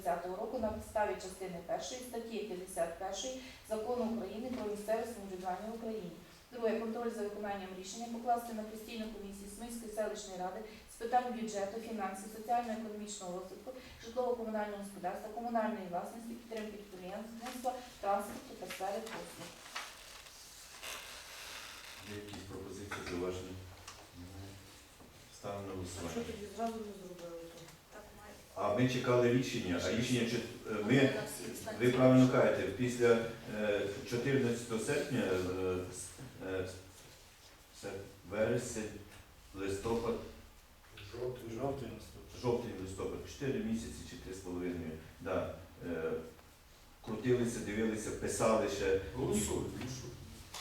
2020 року на підставі частини 1 статті 51 Закону України про місцеве самоврядування в Україні. Друге, контроль за виконанням рішення покласти на постійну комісію Смільської селищної ради з питань бюджету, фінансів, соціально-економічного розвитку, житлово-комунального господарства, комунальної власності, підтримки підприємництва, транспорту та сфери послуг. Є якісь пропозиції, зауваження? Ставимо на А що голосування. тоді зразу не зробили. А ми чекали рішення, а рішення е, ми, ви правильно кажете, після е, 14 серпня, е, с- е, вересень, листопад, Жовтий. Жовтий наступний. жовтень, листопад, 4 місяці чи 3,5. Да. Крутилися, дивилися, писали ще. Голосуй.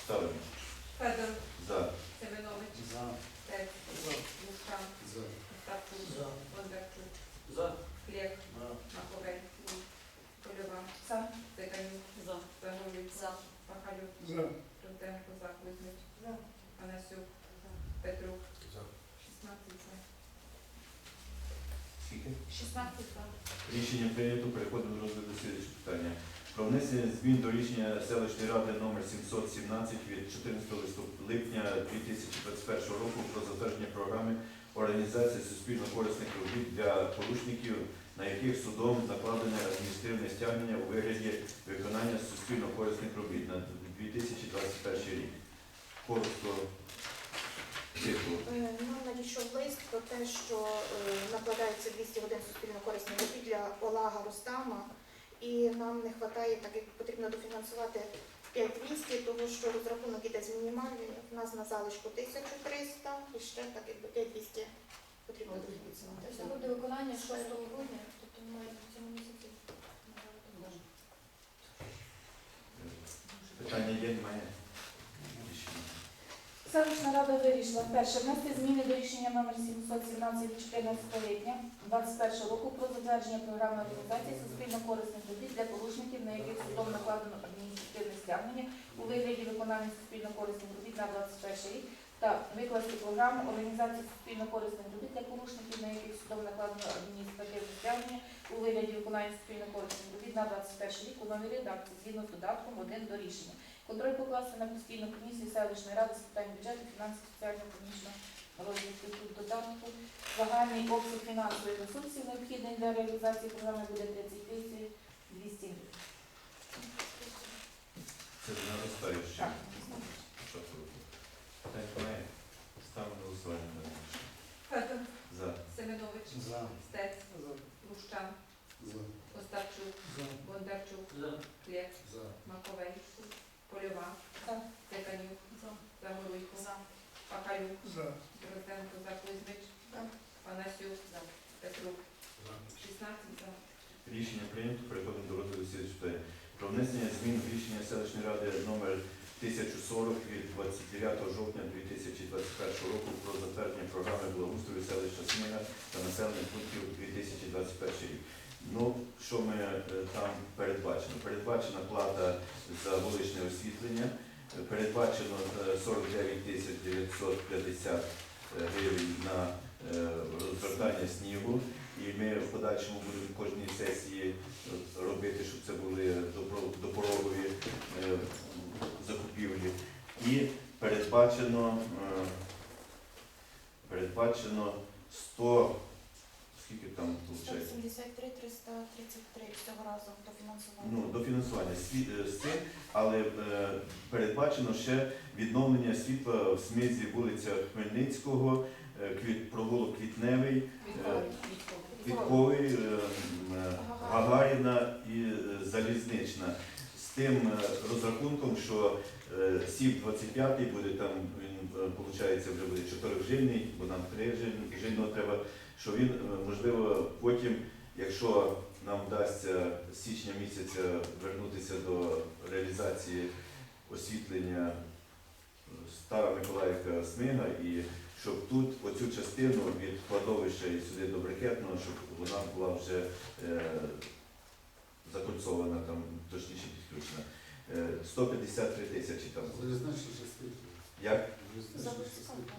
Ставимо. Федор, За. Семенович, За. Стець, Лущан, За. Остапчук, За. Бондарчук, За. За. Маковей, Польова, За. Циканюк, Загоруйко, Пахалюк, За. Руденко, Захлизнич, За. Панасюк, Петрук, За. 16 за. Скільки? 16 за. Рішення прийнято. Переходимо до розгляду слідчого питання. Про внесення змін до рішення селищної ради номер 717 від 14 листопада липня 2021 року про затвердження програми організації суспільно-корисних робіт для порушників, на яких судом накладене адміністративне стягнення у вигляді виконання суспільно-корисних робіт на 2021 рік. Коротко. Е, Нам надійшов лист про те, що е, накладається 200 годин суспільно-корисних робіт для Олага Рустама, і нам не вистачає, так як потрібно дофінансувати 5200, тому що розрахунок іде з мінімальної, в нас на залишку 1300, і ще так якби 5200 потрібно дофінансувати. Це буде виконання 6 грудня, тобто ми маємо в цьому місяці. Питання є, немає? Селищна рада вирішила перше внести зміни до рішення номер 717 від 14 липня 2021 року про затвердження програми організації суспільно-корисних робіт для порушників, на яких судом накладено адміністративне стягнення у вигляді виконання суспільно-корисних робіт на 21 рік та викласти програму організації суспільно-корисних робіт для порушників, на яких судом накладено адміністративне стягнення у вигляді виконання суспільно-корисних робіт на 21 рік у новій редакції згідно з додатком 1 до рішення. Контроль покласти на постійну комісію селищної ради з питань бюджету, фінансів, соціально-економічного розвитку Тут додатку. Загальний обсяг фінансових ресурсів необхідний для реалізації програми буде 30 тисяч 200 гривень. Це на наростаюче. Так. Що це робить? Питань? Ставимо на голосування. дане рішення. Федор, За. Семенович, За. Стець, Лущан, За. Остапчук, За. Бондарчук, За. Глеб, За. Маковей, Польова, За. Циканюк, Загоруйко, Пахалюк, За. Захлизнич, За. Панасюк, Петрук, За. 16 за. Рішення прийнято. Переходимо до розгляду слідчого питання. Про внесення змін в рішення селищної ради номер 1040 від 29 жовтня 2021 року про затвердження програми благоустрою селища Сміна та населених пунктів 2021 рік. Ну, що ми е, там передбачено? Передбачена плата за вуличне освітлення, е, передбачено е, 49 тисяч 950 гривень на е, розвертання снігу. І ми в подальшому будемо в кожній сесії робити, щоб це були допорогові е, закупівлі. І передбачено, е, передбачено 100, скільки там виходить? 173 333 всього разом до фінансування. Ну, до фінансування е, з цим, але передбачено ще відновлення світла в смізі вулиця Хмельницького, квіт, провулок Квітневий, Відповідь. Квітковий, е, е, Гагаріна і е, Залізнична. З тим розрахунком, що сів 25 буде там, він виходить вже буде 4 жильний, бо нам 3 жильного треба, що він, можливо, потім, якщо нам вдасться з січня місяця вернутися до реалізації освітлення Стара Миколаївка Смига і щоб тут оцю частину від кладовища і сюди до брикетного, щоб вона була вже е, закольцована, там, точніше підключена. Е, 153 тисячі там. Залізнична частина. Як Залізнична частина.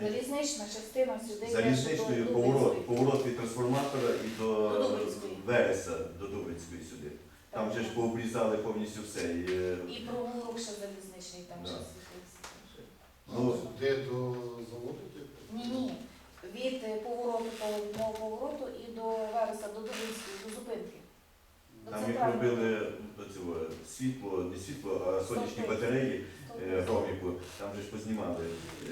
Залізнична частина сюди йде, залізничною до поворот, Дубинської. поворот від трансформатора і до До Дубинської. ТЕСа до Дубинської сюди. Там же ж пообрізали повністю все. І, е, І провулок ще залізничний там Да. ще. Ну, Де до заводу? Ні, ні. Від е, повороту поворотного повороту і до Вереса, до Дубинської, до зупинки. До Там їх робили оцього, світло, не світло, а сонячні батареї е, громіку. Там же ж познімали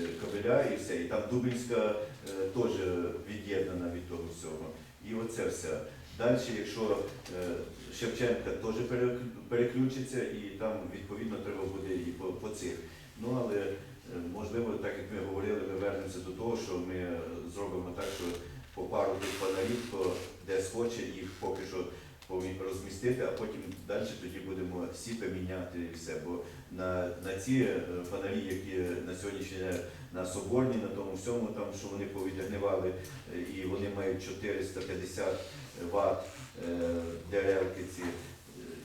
е, кабеля і все. І там Дубинська е, теж від'єднана від того всього. І оце все. Далі, якщо е, Шевченка теж переключиться, і там відповідно треба буде і по, по цих. Ну але е, можливо, так як ми говорили, ми вернемося до того, що ми е, зробимо так, що по пару тих фонарів, хто де схоче, їх поки що розмістити, а потім далі тоді будемо сіпи міняти і все. Бо на, на ці е, фонарі, які на сьогоднішній день на Соборні, на тому всьому, там, що вони повідгнивали, е, і вони мають 450 Вт е, деревки ці, е,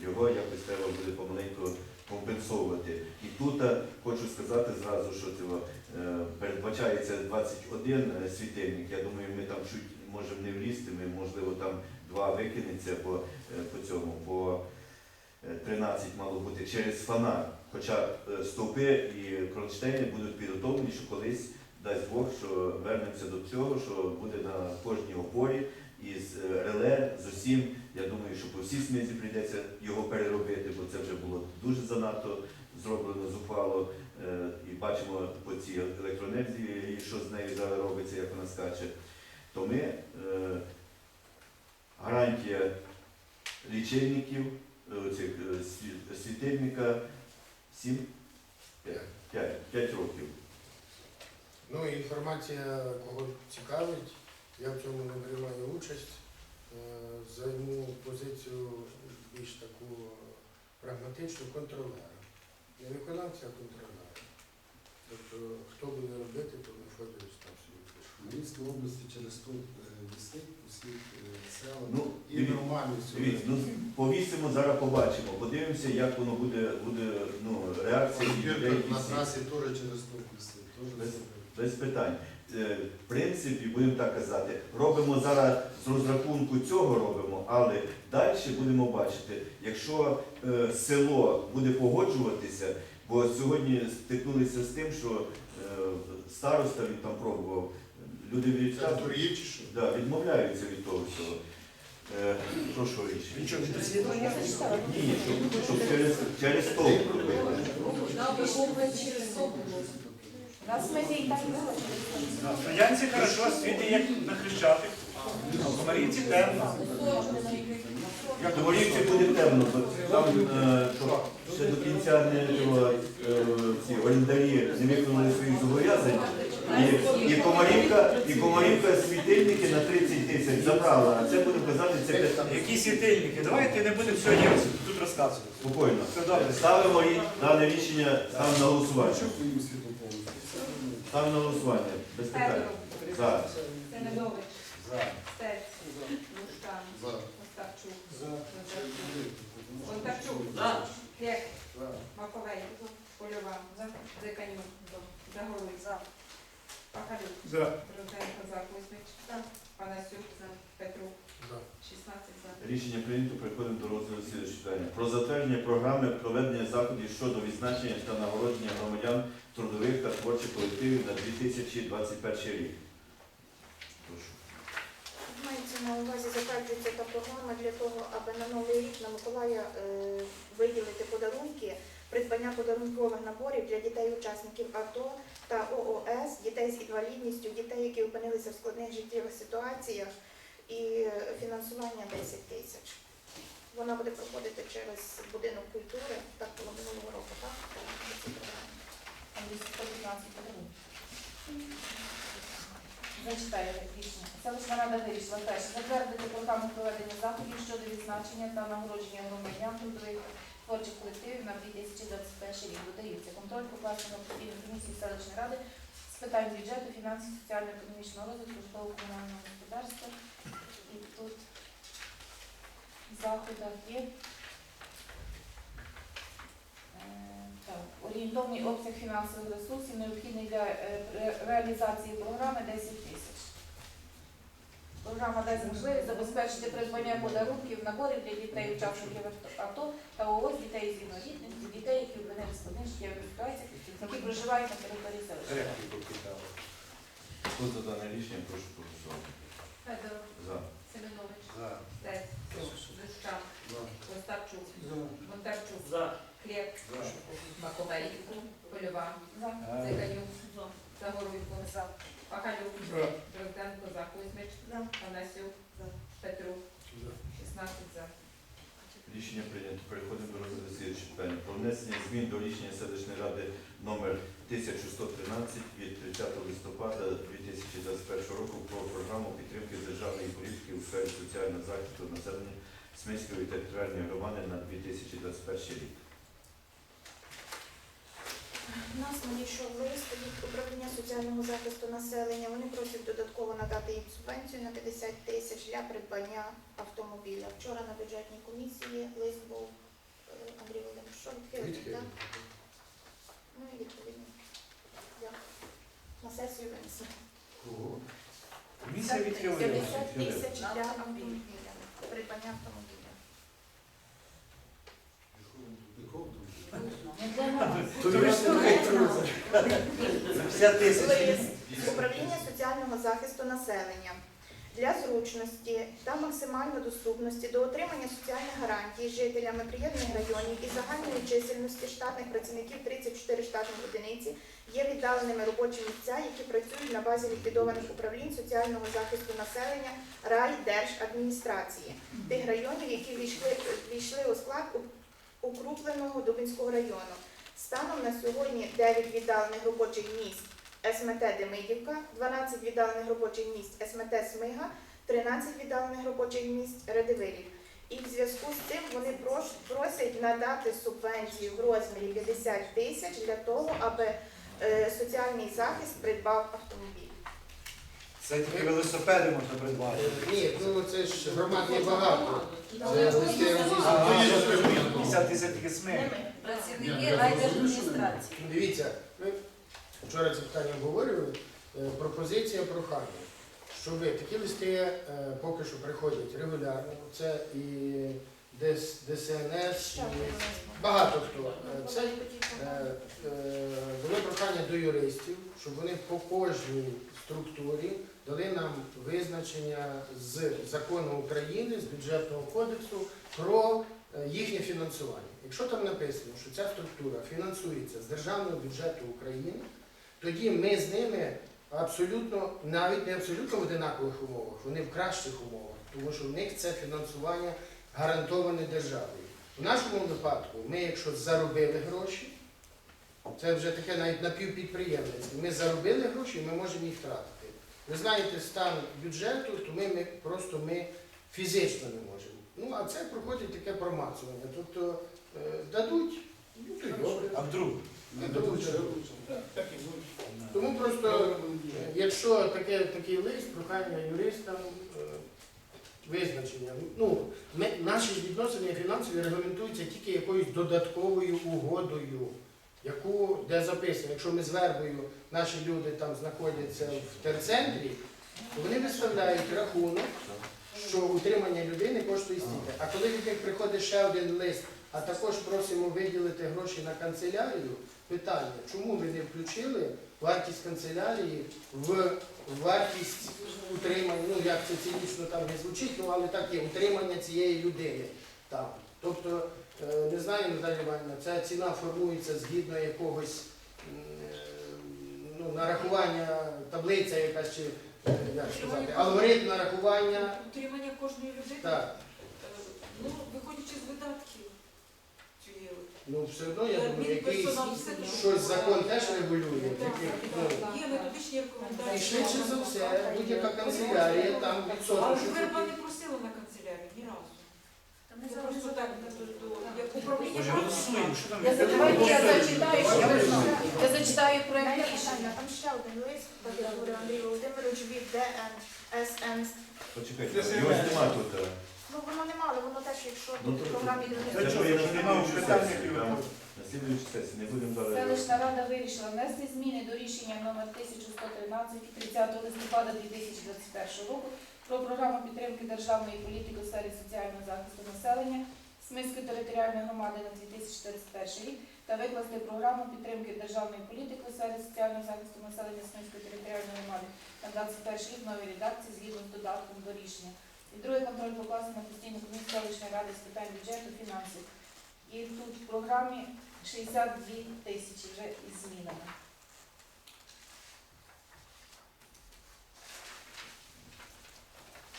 його якось треба буде помаленьку компенсовувати. І тут е, хочу сказати зразу, що цього, е, передбачається 21 світильник. Я думаю, ми там чуть можемо не влізти, ми можливо там два викинеться по, е, по цьому, е, 13 мало бути через фонар. Хоча е, стовпи і кронштейни будуть підготовлені, що колись дасть Бог, що вернемося до цього, що буде на кожній опорі із е, реле з усім. Я думаю, що по всій смізі прийдеться його переробити, бо це вже було дуже занадто зроблено зухвало. Е, І бачимо по цій електроенергії, що з нею зараз робиться, як вона скаче. То ми е, гарантія лічильників, цих світильника 7, 5, 5 років. Ну, інформація, кого цікавить, я в цьому не приймаю участь. Е, Займу позицію більш таку прагматичну контролера. Не виконавця, а контролера. Тобто, хто буде робити, то там собі пише. В Львівській області через то висить усіх е, села. Ну, і диві- нормально. Дивіться, ну повісимо, зараз побачимо. Подивимося, як воно буде, буде ну, реакція людей. На трасі теж через то висить. Без- Без питань. Е, В принципі, будемо так казати, робимо зараз з розрахунку цього робимо, але далі будемо бачити, якщо е, село буде погоджуватися, бо сьогодні стикнулися з тим, що е, староста він там пробував, люди що? да, відмовляються від того всього. Е, Прошу рішення. Я зачитала. Ні, щоб, щоб через, через стовп робити. Нас так На Стоянці хорошо, світи як на Хрещатик, в темно. Як в Горівці буде темно, бо там е, що ще до кінця не е, ці орендарі не виконали своїх зобов'язань. І, і, комарівка, і комарівка світильники на 30 тисяч забрала. А це буде казати, це. Які світильники? Давайте не будемо сьогодні тут розказувати. Спокійно. Все добре. Ставимо рі- дане рішення, ставимо на голосування. Області? На голосування. Без питань. За. Семенович, За. Стець, За. Остапчук, За. Гек, Маковей, Польова, Зиканюк, Загоруй, Пахалюк, За. Дрозденко, за. Кузьмич, Панасюк, Петрук, Да. 16 за. Рішення прийнято, переходимо до розгляду слідчого питання. Про затвердження програми проведення заходів щодо відзначення та нагородження громадян трудових та творчих колективів на 2021 рік. Мається на увазі затверджується та програма для того, аби на новий рік на Миколая е, виділити подарунки, придбання подарункових наборів для дітей-учасників АТО та ООС, дітей з інвалідністю, дітей, які опинилися в складних життєвих ситуаціях, і фінансування 10 тисяч. Вона буде проходити через будинок культури, так було минулого року, так? Це програма. Там десь 115 подарунків. Зачитаю рішення. Селищна рада вирішила перше затвердити програму проведення заходів щодо відзначення та нагородження громадян трудових творчих колективів на 2021 рік. Додаються контроль покласного постійної комісії селищної ради з питань бюджету, фінансів, соціально-економічного розвитку, житлово-комунального господарства. Заходах є Е, Так, орієнтовний обсяг фінансових ресурсів необхідний для е, реалізації програми 10 тисяч. Програма дасть можливість забезпечити придбання подарунків, наборів для дітей, учасників АТО та ООС, дітей з інвалідністю, дітей, які в складних життєвих ситуаціях, які проживають на території селища. Хто за дане рішення, прошу проголосувати. За. Семенович, За. Стець, Зущан, За. Остапчук, За. Бондарчук, За. Клєк, За. Маковей, Польова, За. Циканюк, Загоруйко, Пахалюк, Дрозденко, за Кузьмич, Панасюк, Петрук, 16 за. Рішення прийнято. Переходимо до розгляду слідчого питання. Про внесення змін до рішення селищної ради номер 1113 від 30 листопада 2021 року про програму підтримки державної політики у сфері соціального захисту населення Смільської територіальної громади на 2021 рік. У нас надійшов лист від управління соціального захисту населення. Вони просять додатково надати їм субвенцію на 50 тисяч для придбання автомобіля. Вчора на бюджетній комісії лист був Андрій Володимирович, що Відхилено. так? Ну і відповідно. Дякую. На сесію винесли. Кого? Відхилила. 50 тисяч для автомобіля. Придбання автомобіля. То. За 50 тисяч. Лист з управління соціального захисту населення для зручності та максимальної доступності до отримання соціальних гарантій жителями приєднаних районів із загальної чисельності штатних працівників 34 штатних одиниці є віддаленими робочі місця, які працюють на базі ліквідованих управлінь соціального захисту населення райдержадміністрації тих районів, які війшли, війшли у склад укрупленого Дубинського району. Станом на сьогодні 9 віддалених робочих місць СМТ Демидівка, 12 віддалених робочих місць СМТ Смига, 13 віддалених робочих місць Радивилів. І в зв'язку з цим вони просять надати субвенцію в розмірі 50 тисяч для того, аби е, соціальний захист придбав автомобіль. Це тільки велосипеди можна придбати. Е, Ні, ну це ж громад є багато. Це Це листи А, розіслані. 50 тисяч тільки смерть. Працівники райдержадміністрації. Дивіться, ми вчора це питання обговорювали. Е, Пропозиція прохання, щоб такі листи е, поки що приходять регулярно. Це і ДС, ДСНС, і багато хто. Це Е, е, Було прохання до юристів, щоб вони по кожній структурі дали нам визначення з закону України, з бюджетного кодексу про їхнє фінансування. Якщо там написано, що ця структура фінансується з державного бюджету України, тоді ми з ними абсолютно, навіть не абсолютно в одинакових умовах, вони в кращих умовах, тому що в них це фінансування гарантоване державою. В нашому випадку, ми, якщо заробили гроші, це вже таке навіть напівпідприємництво. Ми заробили гроші, і ми можемо їх втратити. Ви знаєте стан бюджету, то ми, ми просто ми фізично не можемо. Ну, а це проходить таке промацування. Тобто е, дадуть, ну то й добре. А вдруг? Не дадуть, ще лучше. Якщо таке, такий лист, прохання юристам, е, визначення. Ну, ми, наші відносини фінансові регламентуються тільки якоюсь додатковою угодою, яку де записано. Якщо ми з вербою, наші люди там знаходяться в терцентрі, то вони виставляють рахунок, що утримання людини коштує стільки. А коли від них приходить ще один лист, а також просимо виділити гроші на канцелярію, питання, чому ви не включили вартість канцелярії в вартість утримання, ну як це цинічно там не звучить, ну але так є, утримання цієї людини там. Тобто, е, не знаю, Наталя Іванівна, ця ціна формується згідно якогось е, ну, нарахування, таблиця якась чи е, як сказати, алгоритм нарахування. Утримання кожної людини, Так, ну, виходячи з видатків. Ну все одно я Е, думаю, якийсь щось закон теж регулює. Таких, ну. Є методичні І рекомендації. швидше за все, будь-яка канцелярія, там Але відсоток. верба не просила на канцелярію ні разу. Я просто так, до- до- як управління. Може, голосуємо, що там? Я задавайте, я зачитаю, що ви знали. Я зачитаю проект рішення. там ще один лист, так Андрій Володимирович від ДНСН. Почекайте, його нема тут. е. Ну воно не мало, воно теж, якщо Ну, тут то- в програмі якщо немає Там На слідуючій сесії не будемо далі. Селищна рада вирішила внести зміни до рішення номер 1113 від 30 листопада 2021 року про програму підтримки державної політики у сфері соціального захисту населення Смільської територіальної громади на 2031 рік та викласти програму підтримки державної політики у сфері соціального захисту населення Смільської територіальної громади на 21 рік в новій редакції згідно з додатком до рішення. І другий контроль покласти на постійну комісію селищної ради з питань бюджету фінансів. І тут в програмі 62 тисячі вже із змінами.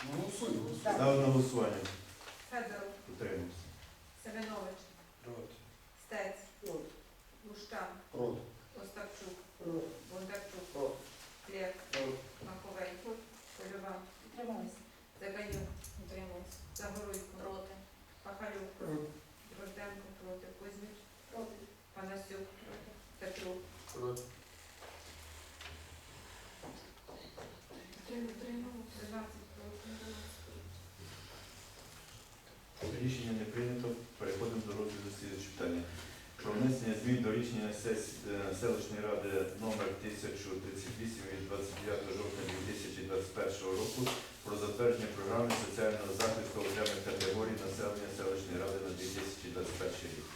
Ну, голосуємо. голосуємо. Так. Ставлю на голосування. селищної ради номер 1038 від 29 жовтня 2021 року про затвердження програми соціального захисту окремих категорій населення селищної ради на 2021 рік.